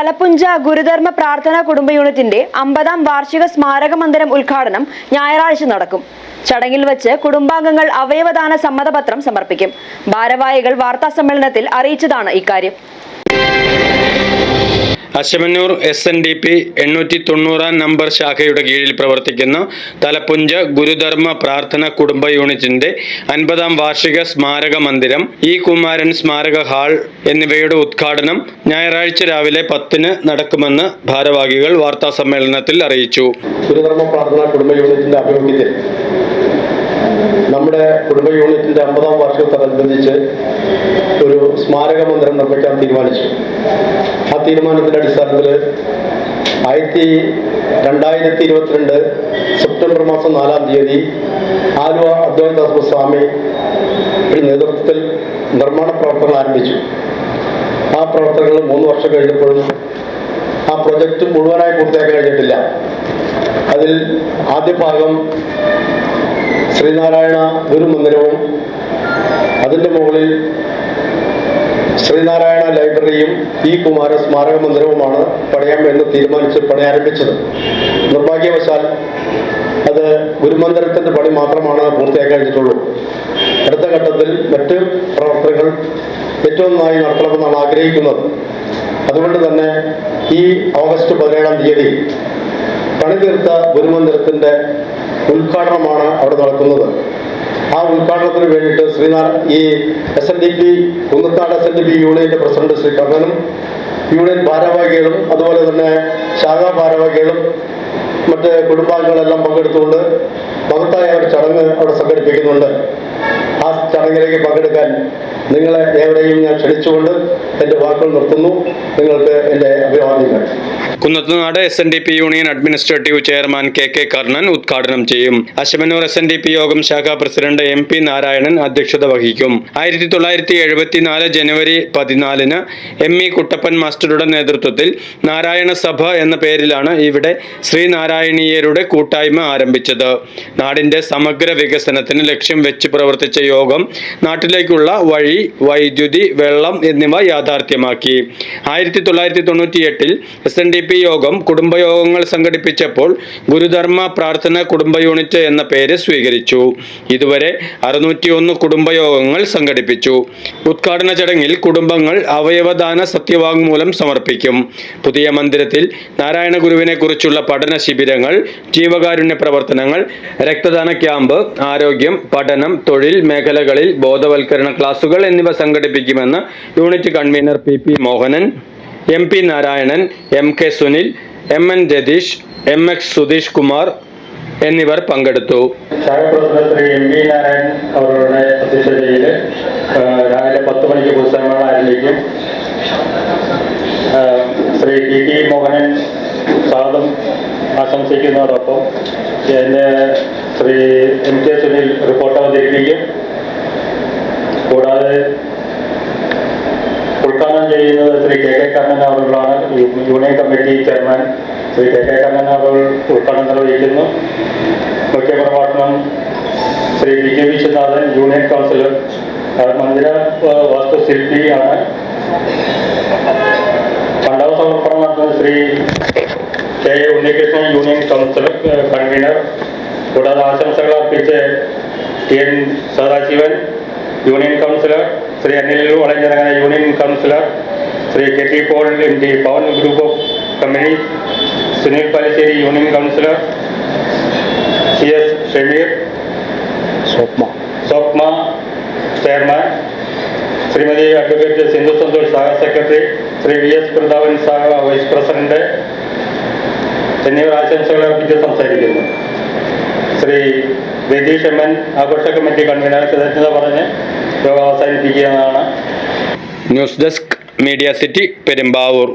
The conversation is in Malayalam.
തലപ്പുഞ്ച ഗുരുധർമ്മ പ്രാർത്ഥനാ കുടുംബ യൂണിറ്റിന്റെ അമ്പതാം വാർഷിക സ്മാരക മന്ദിരം ഉദ്ഘാടനം ഞായറാഴ്ച നടക്കും. ചടങ്ങിൽ വെച്ച് കുടുംബാംഗങ്ങൾ അവയവദാന സമ്മതപത്രം സമർപ്പിക്കും. ഭാരവാഹികൾ വാർത്താ സമ്മേളനത്തിൽ അറിയിച്ചതാണ് ഇക്കാര്യം. Asamannoor S N D P എണ്ണൂറ്റി തൊണ്ണൂറാം നമ്പർ ശാഖയുടെ കീഴിൽ പ്രവർത്തിക്കുന്ന തലപ്പുഞ്ച ഗുരുധർമ്മ പ്രാർത്ഥന കുടുംബ യൂണിറ്റിന്റെ അൻപതാം വാർഷിക സ്മാരക മന്ദിരം ഇ. കുമാരൻ സ്മാരക ഹാൾ എന്നിവയുടെ ഉദ്ഘാടനം ഞായറാഴ്ച രാവിലെ പത്തിന് നടക്കുമെന്ന് ഭാരവാഹികൾ വാർത്താ സമ്മേളനത്തിൽ അറിയിച്ചു. ഗുരുധർമ്മ പ്രാർത്ഥന കുടുംബ യൂണിറ്റിന്റെ നമ്മുടെ കുടുംബ യൂണിറ്റിന്റെ അമ്പതാം വാർഷികത്തോടനുബന്ധിച്ച് ഒരു സ്മാരക മന്ദിരം നിർമ്മിക്കാൻ തീരുമാനിച്ചു. ആ തീരുമാനത്തിന്റെ അടിസ്ഥാനത്തിൽ ആയിരത്തി രണ്ടായിരത്തി ഇരുപത്തിരണ്ട് സെപ്റ്റംബർ മാസം നാലാം തീയതി ആലുവ അദ്വൈതാസ സ്വാമി നേതൃത്വത്തിൽ നിർമ്മാണ പ്രവർത്തനങ്ങൾ ആരംഭിച്ചു. ആ പ്രവർത്തനങ്ങൾ മൂന്ന് വർഷം കഴിഞ്ഞപ്പോഴും ആ പ്രൊജക്റ്റ് മുഴുവനായി പൂർത്തിയാക്കാൻ കഴിഞ്ഞിട്ടില്ല. അതിൽ ആദ്യ ഭാഗം ശ്രീനാരായണ ഗുരുമന്ദിരവും അതിന്റെ മുകളിൽ ശ്രീനാരായണ ലൈബ്രറിയും പി കുമാര സ്മാരക മന്ദിരവുമാണ് പണിയാം എന്ന് തീരുമാനിച്ച് പണി ആരംഭിച്ചത് നിർഭാഗ്യവശാൽ അത് ഗുരുമന്ദിരത്തിന്റെ പണി മാത്രമാണ് പൂർത്തിയാക്കാൻ കഴിഞ്ഞിട്ടുള്ളൂ. അടുത്ത ഘട്ടത്തിൽ മറ്റ് പ്രവർത്തനങ്ങൾ ഏറ്റവും നന്നായി നടത്തണമെന്നാണ് ആഗ്രഹിക്കുന്നത്. അതുകൊണ്ട് തന്നെ ഈ ഓഗസ്റ്റ് പതിനേഴാം തീയതി പണി തീർത്ത ഗുരുമന്ദിരത്തിന്റെ ഉദ്ഘാടനമാണ് അവിടെ നടക്കുന്നത്. ആ ഉദ്ഘാടനത്തിന് വേണ്ടിയിട്ട് ശ്രീനാരായ ഈ S N D P Kunnathad S N D P യൂണിയന്റെ പ്രസിഡന്റ് ശ്രീ കണ്ണനും യൂണിയൻ ഭാരവാഹികളും അതുപോലെ തന്നെ ശാഖാ ഭാരവാഹികളും മറ്റ് കുടുംബാംഗങ്ങളെല്ലാം പങ്കെടുത്തുകൊണ്ട് മഹത്തായ ഒരു ചടങ്ങ് അവിടെ സംഘടിപ്പിക്കുന്നുണ്ട്. ആ ചടങ്ങിലേക്ക് പങ്കെടുക്കാൻ നിങ്ങളെ ഏവരെയും ഞാൻ ക്ഷണിച്ചുകൊണ്ട് എന്റെ വാക്കുകൾ നിർത്തുന്നു. നിങ്ങൾക്ക് എന്റെ അഭിവാദ്യങ്ങൾ. Kunnathunad S N D P union administrative chairman K K Karnan ഉദ്ഘാടനം ചെയ്യും. Asamanoor S N D P യോഗം ശാഖാ പ്രസിഡന്റ് എം പി നാരായണൻ അധ്യക്ഷത വഹിക്കും. ആയിരത്തി തൊള്ളായിരത്തി എഴുപത്തിനാല് ജനുവരി പതിനാലിന് എം ഇ കുട്ടപ്പൻ മാസ്റ്ററുടെ നേതൃത്വത്തിൽ നാരായണ സഭ എന്ന പേരിലാണ് ഇവിടെ ശ്രീനാരായണീയരുടെ കൂട്ടായ്മ ആരംഭിച്ചത്. നാടിന്റെ സമഗ്ര വികസനത്തിന് ലക്ഷ്യം വെച്ച് പ്രവർത്തിച്ച യോഗം നാട്ടിലേക്കുള്ള വഴി വൈദ്യുതി വെള്ളം എന്നിവ യാഥാർത്ഥ്യമാക്കി. ആയിരത്തി തൊള്ളായിരത്തി തൊണ്ണൂറ്റി എട്ടിൽ എസ് എൻ ഡി പി യോഗം കുടുംബയോഗങ്ങൾ സംഘടിപ്പിച്ചപ്പോൾ ഗുരുധർമ്മ പ്രാർത്ഥന കുടുംബ യൂണിറ്റ് എന്ന പേര് സ്വീകരിച്ചു. ഇതുവരെ അറുന്നൂറ്റിയൊന്ന് കുടുംബയോഗങ്ങൾ സംഘടിപ്പിച്ചു. ഉദ്ഘാടന ചടങ്ങിൽ കുടുംബങ്ങൾ അവയവദാന സത്യവാങ്മൂലം സമർപ്പിക്കും. പുതിയ മന്ദിരത്തിൽ നാരായണ ഗുരുവിനെ കുറിച്ചുള്ള പഠന ശിബിരങ്ങൾ ജീവകാരുണ്യ പ്രവർത്തനങ്ങൾ രക്തദാന ക്യാമ്പ് ആരോഗ്യം പഠനം തൊഴിൽ മേഖലകളിൽ ബോധവൽക്കരണ ക്ലാസുകൾ എന്നിവ സംഘടിപ്പിക്കുമെന്ന് unit convener P P Mohanan M P Narayanan M K Sunil M N Ratheesh M X Sudheesh Kumar എന്നിവർ പങ്കെടുത്തു. ശ്രീ എം പി നാരായണൻ അവരുടെ അധ്യക്ഷതയിൽ രാവിലെ പത്ത് മണിക്ക് പുസ്തകങ്ങൾ ആരംഭിക്കും. ശ്രീ ടി ടി മോഹനൻ സ്വാഗതം ആശംസിക്കുന്നതോടൊപ്പം എന്റെ Shri M K Sunil report അവതരിപ്പിക്കും. കൂടാതെ ചെയ്യുന്നത് Shri K K Kannan അവറുകളാണ് union committee chairman Shri K K Kannan അവറുകൾ ഉദ്ഘാടനം നിർവഹിക്കുന്നു. മുഖ്യപ്രഭാഷണം Shri V K Viswanathan union councillor മന്ദിര വാസ്തുശില്പിയാണ് രണ്ടാം സമർപ്പണം നടത്തുന്നത് Shri K A Unnikrishnan union councillor convener. കൂടാതെ ആശംസകൾ അർപ്പിച്ച് N Sadasivan union councillor Shri Anil Valanjirangana union councillor Shri K T Paul M D Pavan group of company Sunil Palassery union councillor C S Shameer Swapna Swapna chairman Shrimati advocate Sindhu Santhosh സഹ secretary Shri V S Prathapan സഹ വൈസ് പ്രസിഡന്റ് എന്നിവർ ആശംസകൾ അർപ്പിച്ച് സംസാരിക്കുന്നു ശ്രീ രതീഷ് എം എൻ ആഘോഷ കമ്മിറ്റി കൺവീനർ കൃതജ്ഞത പറഞ്ഞ് യോഗം അവസാനിപ്പിക്കുന്നതാണ് news desk media city Perumbavoor.